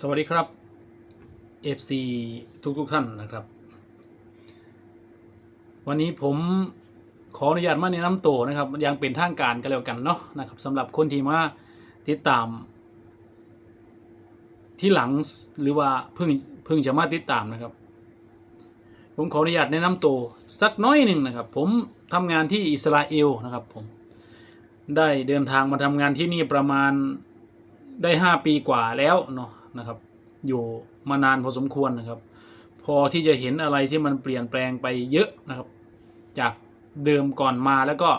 สวัสดีครับ FC ทุกทุกๆท่านนะครับ วันนี้ผมขออนุญาตมาแนะนำตัวนะครับยังเป็นทางการกันแล้วกันเนาะนะครับสำหรับคนที่มาติดตาม ที่หลังหรือว่าเพิ่งเพิ่งจะมาติดตามนะครับ ผมขออนุญาตแนะนำตัวสักน้อยหนึ่งนะครับ ผมทำงานที่อิสราเอลนะครับผมได้เดินทางมาทำงานที่นี่ประมาณได้ห้าปีกว่าแล้วเนาะ นะครับ อยู่มานานพอสมควรนะครับ พอที่จะเห็นอะไรที่มันเปลี่ยนแปลงไปเยอะนะครับ จากเดิมก่อนมาแล้วก็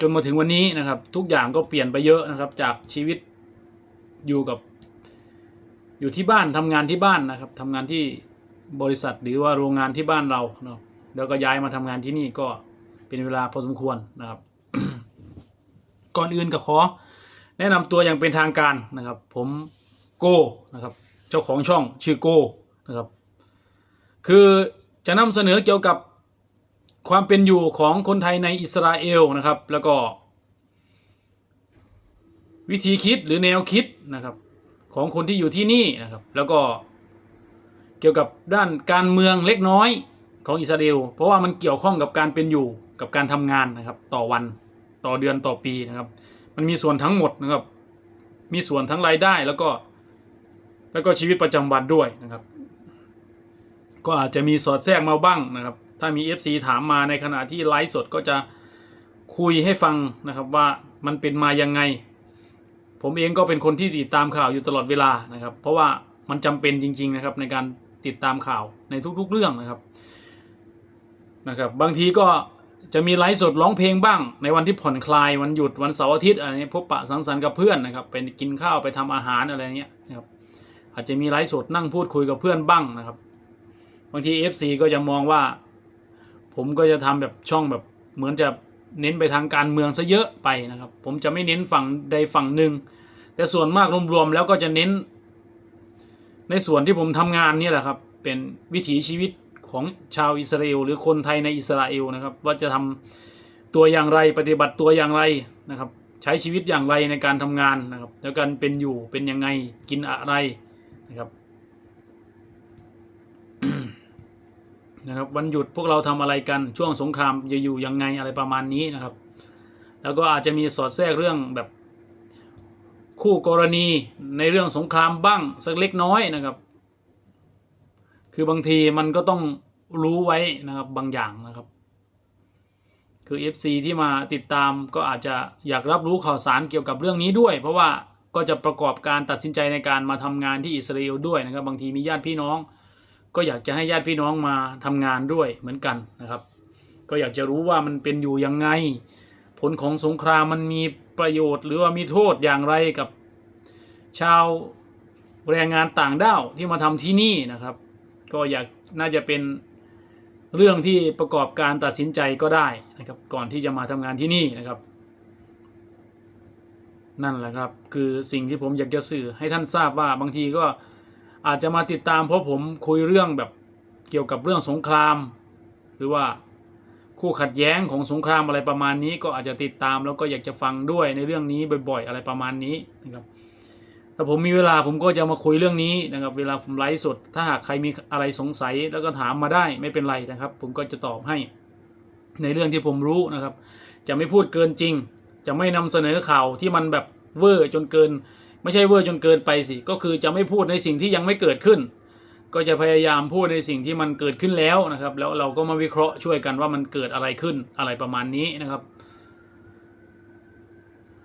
จนมาถึงวันนี้นะครับ ทุกอย่างก็เปลี่ยนไปเยอะนะครับ จากชีวิตอยู่กับ อยู่ที่บ้านทำงานที่บ้านนะครับทำงานที่บริษัทหรือว่าโรงงานที่บ้านเราเนาะแล้วก็ย้ายมาทำงานที่นี่ก็เป็นเวลาพอสมควรนะครับ ก่อนอื่นก็ขอแนะนำตัวอย่างเป็นทางการนะครับ ผม โก้นะครับเจ้าของช่องชื่อโก้นะครับคือจะนำเสนอเกี่ยวกับความเป็นอยู่ของคนไทยในอิสราเอลนะครับ แล้วก็ วิธีคิดหรือแนวคิดนะครับของคนที่อยู่ที่นี่นะครับ แล้วก็เกี่ยวกับด้านการเมืองเล็กน้อยของอิสราเอลเพราะว่ามันเกี่ยวข้องกับการเป็นอยู่กับการทำงานนะครับ ต่อวันต่อเดือนต่อปีนะครับ มันมีส่วนทั้งหมดนะครับ มีส่วนทั้งรายได้แล้วก็ แล้วก็ชีวิตประจำวันด้วยนะครับ ก็อาจจะมีสอดแทรกมาบ้างนะครับ ถ้ามี FC ถามมาในขณะที่ไลฟ์สดก็จะคุยให้ฟังนะครับว่ามันเป็นมายังไง ผมเองก็เป็นคนที่ติดตามข่าวอยู่ตลอดเวลานะครับ เพราะว่ามันจำเป็นจริง ๆนะครับในการติดตามข่าวในทุกๆเรื่องนะครับนะครับบางทีก็จะมีไลฟ์สดร้องเพลงบ้าง ในวันที่ผ่อนคลายวันหยุดวันเสาร์อาทิตย์อะไรนี้พบปะสังสรรค์กับเพื่อนนะครับไปกินข้าวไปทำอาหารอะไรเงี้ย อาจจะมีไลฟ์สดนั่งพูดคุยกับเพื่อนบ้างนะครับ บางที FC ก็จะมองว่า ผมก็จะทำแบบช่องแบบเหมือนจะเน้นไปทางการเมืองซะเยอะไปนะครับ ผมจะไม่เน้นฝั่งใดฝั่งหนึ่ง แต่ส่วนมากรวมๆแล้วก็จะเน้น ในส่วนที่ผมทำงานนี่แหละครับ เป็นวิถีชีวิตของชาวอิสราเอลหรือคนไทยในอิสราเอลนะครับ ว่าจะทำตัวอย่างไรปฏิบัติตัวอย่างไรนะครับ ใช้ชีวิตอย่างไรในการทำงานนะครับ แล้วการเป็นอยู่เป็นยังไงกินอะไร นะครับนะครับวันหยุดพวกเราทำอะไรกันช่วงสงครามจะอยู่ยังไงอะไรประมาณนี้นะครับ แล้วก็อาจจะมีสอดแทรกเรื่องแบบคู่กรณีในเรื่องสงครามบ้างสักเล็กน้อยนะครับ คือบางทีมันก็ต้องรู้ไว้นะครับบางอย่างนะครับ คือ FC ที่มาติดตามก็อาจจะอยากรับรู้ข่าวสารเกี่ยวกับเรื่องนี้ด้วย เพราะว่า ก็จะประกอบการตัดสินใจในการมาทำงานที่อิสราเอลด้วยนะครับ บางทีมีญาติพี่น้อง ก็อยากจะให้ญาติพี่น้องมาทำงานด้วยเหมือนกันนะครับ ก็อยากจะรู้ว่ามันเป็นอยู่ยังไง ผลของสงครามมันมีประโยชน์ หรือว่ามีโทษอย่างไรกับชาวแรงงานต่างด้าวที่มาทำที่นี่นะครับ ก็อยากน่าจะเป็นเรื่องที่ประกอบการตัดสินใจก็ได้นะครับ ก่อนที่จะมาทำงานที่นี่นะครับ นั่นแหละครับ คือสิ่งที่ผมอยากจะสื่อให้ท่านทราบว่าบางทีก็อาจจะมาติดตามเพราะผมคุยเรื่องแบบเกี่ยวกับเรื่องสงคราม หรือว่าคู่ขัดแย้งของสงครามอะไรประมาณนี้ ก็อาจจะติดตามแล้วก็อยากจะฟังด้วยในเรื่องนี้บ่อย ๆ อะไรประมาณนี้นะครับถ้าผมมีเวลาผมก็จะมาคุยเรื่องนี้นะครับ เวลาผมไลฟ์สด ถ้าหากใครมีอะไรสงสัยแล้วก็ถามมาได้ไม่เป็นไรนะครับ ผมก็จะตอบให้ในเรื่องที่ผมรู้นะครับ จะไม่พูดเกินจริง จะไม่นำเสนอข่าวที่มันแบบเวอร์จนเกิน ไม่ใช่เวอร์จนเกินไปสิ ก็คือจะไม่พูดในสิ่งที่ยังไม่เกิดขึ้น ก็จะพยายามพูดในสิ่งที่มันเกิดขึ้นแล้วนะครับ แล้วเราก็มาวิเคราะห์ช่วยกันว่ามันเกิดอะไรขึ้นอะไรประมาณนี้นะครับ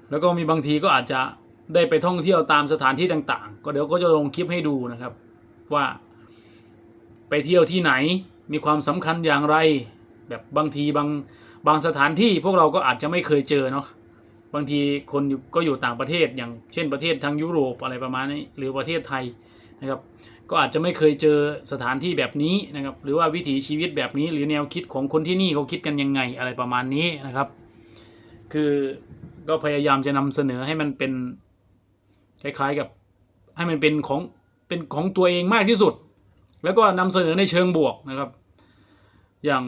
แล้วก็มีบางทีก็อาจจะได้ไปท่องเที่ยวตามสถานที่ต่างๆ ก็เดี๋ยวก็จะลงคลิปให้ดูนะครับ ว่าไปเที่ยวที่ไหนมีความสำคัญอย่างไร แบบบางทีบางบางสถานที่พวกเราก็อาจจะไม่เคยเจอเนาะ บางทีคนก็อยู่ต่างประเทศอย่างเช่นประเทศทางยุโรปอะไรประมาณนี้หรือประเทศไทยนะครับ ก็อาจจะไม่เคยเจอสถานที่แบบนี้นะครับ หรือว่าวิถีชีวิตแบบนี้ หรือแนวคิดของคนที่นี่เขาคิดกันยังไงอะไรประมาณนี้นะครับ คือก็พยายามจะนำเสนอให้มันเป็นคล้ายๆกับให้มันเป็นของเป็นของตัวเองมากที่สุด แล้วก็นำเสนอในเชิงบวกนะครับ อย่าง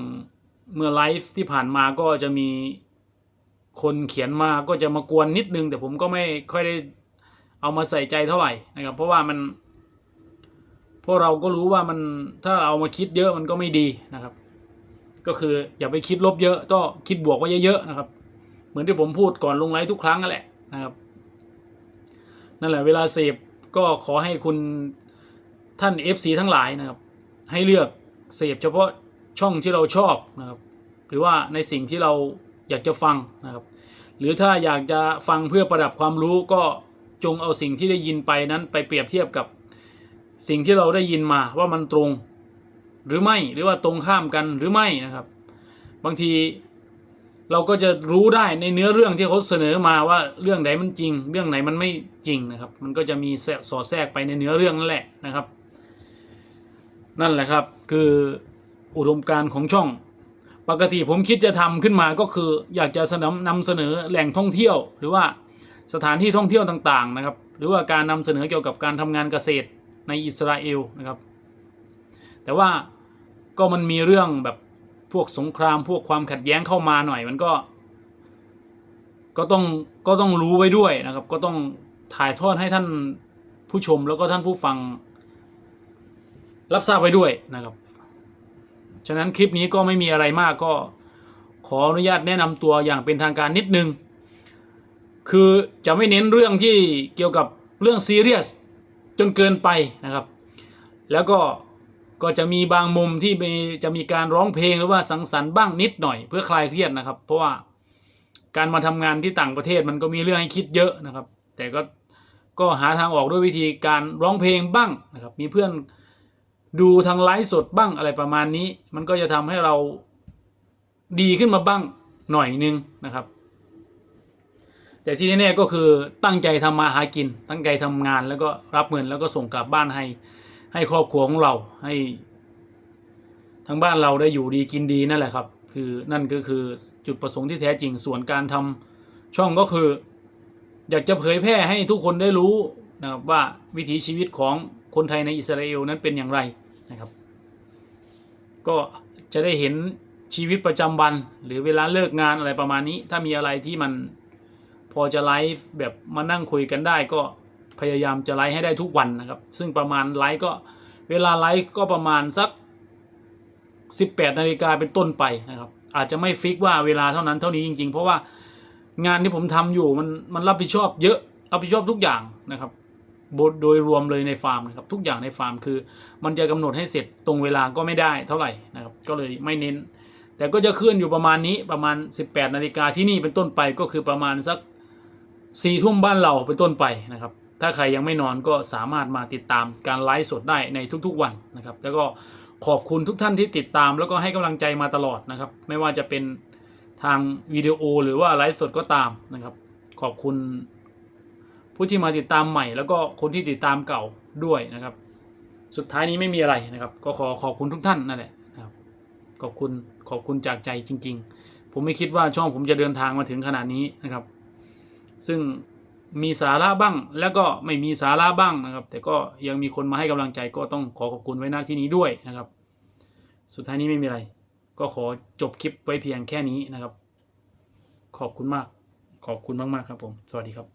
เมื่อไลฟ์ที่ผ่านมาก็จะมี คนเขียนมาก็จะมากวนนิดนึง แต่ผมก็ไม่ค่อยได้เอามาใส่ใจเท่าไหร่นะครับ เพราะว่ามันเพราะเราก็รู้ว่ามันถ้าเราเอามาคิดเยอะมันก็ไม่ดีนะครับ ก็คืออย่าไปคิดลบเยอะก็คิดบวกไว้เยอะๆนะครับ เหมือนที่ผมพูดก่อนลงไลฟ์ทุกครั้งนั่นแหละนะครับนั่นแหละเวลาเสพก็ขอให้คุณท่าน FC ทั้งหลายนะครับ ให้เลือกเสพเฉพาะช่องที่เราชอบนะครับ หรือว่าในสิ่งที่เรา อยากจะฟังนะครับ หรือถ้าอยากจะฟังเพื่อประดับความรู้ก็จงเอาสิ่งที่ได้ยินไปนั้นไปเปรียบเทียบกับสิ่งที่เราได้ยินมาว่ามันตรงหรือไม่หรือว่าตรงข้ามกันหรือไม่นะครับ บางทีเราก็จะรู้ได้ในเนื้อเรื่องที่เขาเสนอมาว่าเรื่องไหนมันจริง เรื่องไหนมันไม่จริงนะครับ มันก็จะมีสอดแทรกไปในเนื้อเรื่องนั่นแหละนะครับ นั่นแหละครับ คืออุดมการณ์ของช่อง ปกติผมคิดจะทำขึ้นมาก็คือ อยากจะนำนำเสนอแหล่งท่องเที่ยว หรือว่าสถานที่ท่องเที่ยวต่างๆนะครับ หรือว่าการนำเสนอเกี่ยวกับการทำงานเกษตรในอิสราเอลนะครับ แต่ว่าก็มันมีเรื่องแบบพวกสงครามพวกความขัดแย้งเข้ามาหน่อย มันก็ ก็ต้องก็ต้องรู้ไว้ด้วยนะครับ ก็ต้องถ่ายทอดให้ท่านผู้ชมแล้วก็ท่านผู้ฟัง รับทราบไว้ด้วยนะครับ ฉะนั้นคลิปนี้ก็ไม่มีอะไรมากก็ขออนุญาตแนะนำตัวอย่างเป็นทางการนิดนึง คือจะไม่เน้นเรื่องที่เกี่ยวกับเรื่องซีเรียสจนเกินไปนะครับ แล้วก็ก็จะมีบางมุมที่มีจะมีการร้องเพลงหรือว่าสังสรรค์บ้างนิดหน่อย เพื่อคลายเครียดนะครับ เพราะว่าการมาทำงานที่ต่างประเทศมันก็มีเรื่องให้คิดเยอะนะครับ แต่ก็ก็หาทางออกด้วยวิธีการร้องเพลงบ้างนะครับ มีเพื่อน ดูทางไลฟ์สดบ้างอะไรประมาณนี้ มันก็จะทำให้เราดีขึ้นมาบ้างหน่อยนึงนะครับ แต่ที่แน่ๆก็คือตั้งใจทำมาหากิน ตั้งใจทำงานแล้วก็รับเงินแล้วก็ส่งกลับบ้านให้ให้ครอบครัวของเราให้ทางบ้านเราได้อยู่ดีกินดีนั่นแหละครับ คือนั่นก็คือจุดประสงค์ที่แท้จริงส่วนการทำช่องก็คือ อยากจะเผยแพร่ให้ทุกคนได้รู้นะครับว่าวิถีชีวิตของคนไทยในอิสราเอลนั้นเป็นอย่างไร นะครับ ก็จะได้เห็นชีวิตประจำวัน หรือเวลาเลิกงานอะไรประมาณนี้ ถ้ามีอะไรที่มันพอจะไลฟ์แบบมานั่งคุยกันได้ ก็พยายามจะไลฟ์ให้ได้ทุกวันนะครับ ซึ่งประมาณไลฟ์ก็เวลาไลฟ์ก็ประมาณสัก 18นาฬิกาเป็นต้นไปนะครับ อาจจะไม่ฟิกว่าเวลาเท่านั้นเท่านี้จริง ๆ เพราะว่างานที่ผมทำอยู่มันมันรับผิดชอบเยอะรับผิดชอบทุกอย่างนะครับ โดยโดยรวมเลยในฟาร์มนะครับทุกอย่างในฟาร์มคือ มันจะกำหนดให้เสร็จตรงเวลาก็ไม่ได้เท่าไหร่นะครับก็เลยไม่เน้น แต่ก็จะเคลื่อนอยู่ประมาณนี้ประมาณ 18 นาฬิกาที่นี่เป็นต้นไปก็คือประมาณสักสี่ทุ่มบ้านเราเป็นต้นไปนะครับถ้าใครยังไม่นอนก็สามารถมาติดตามการไลฟ์สดได้ในทุกๆวันนะครับแล้วก็ขอบคุณทุกท่านที่ติดตามแล้วก็ให้กำลังใจมาตลอดนะครับไม่ว่าจะเป็นทางวิดีโอหรือว่าไลฟ์สดก็ตามนะครับขอบคุณ ผู้ที่มาติดตามใหม่ แล้วก็คนที่ติดตามเก่าด้วยนะครับ สุดท้ายนี้ไม่มีอะไรนะครับ ก็ขอขอบคุณทุกท่านนั่นแหละนะครับขอบคุณขอบคุณจากใจจริง ๆ ผมไม่คิดว่าช่องผมจะเดินทางมาถึงขนาดนี้นะครับ ซึ่งมีสาระบ้างแล้วก็ไม่มีสาระบ้างนะครับ แต่ก็ยังมีคนมาให้กำลังใจก็ต้องขอขอบคุณไว้หน้าที่นี้ด้วยนะครับ สุดท้ายนี้ไม่มีอะไร ก็ขอจบคลิปไว้เพียงแค่นี้นะครับ ขอบคุณมาก ขอบคุณมากๆครับผม สวัสดีครับ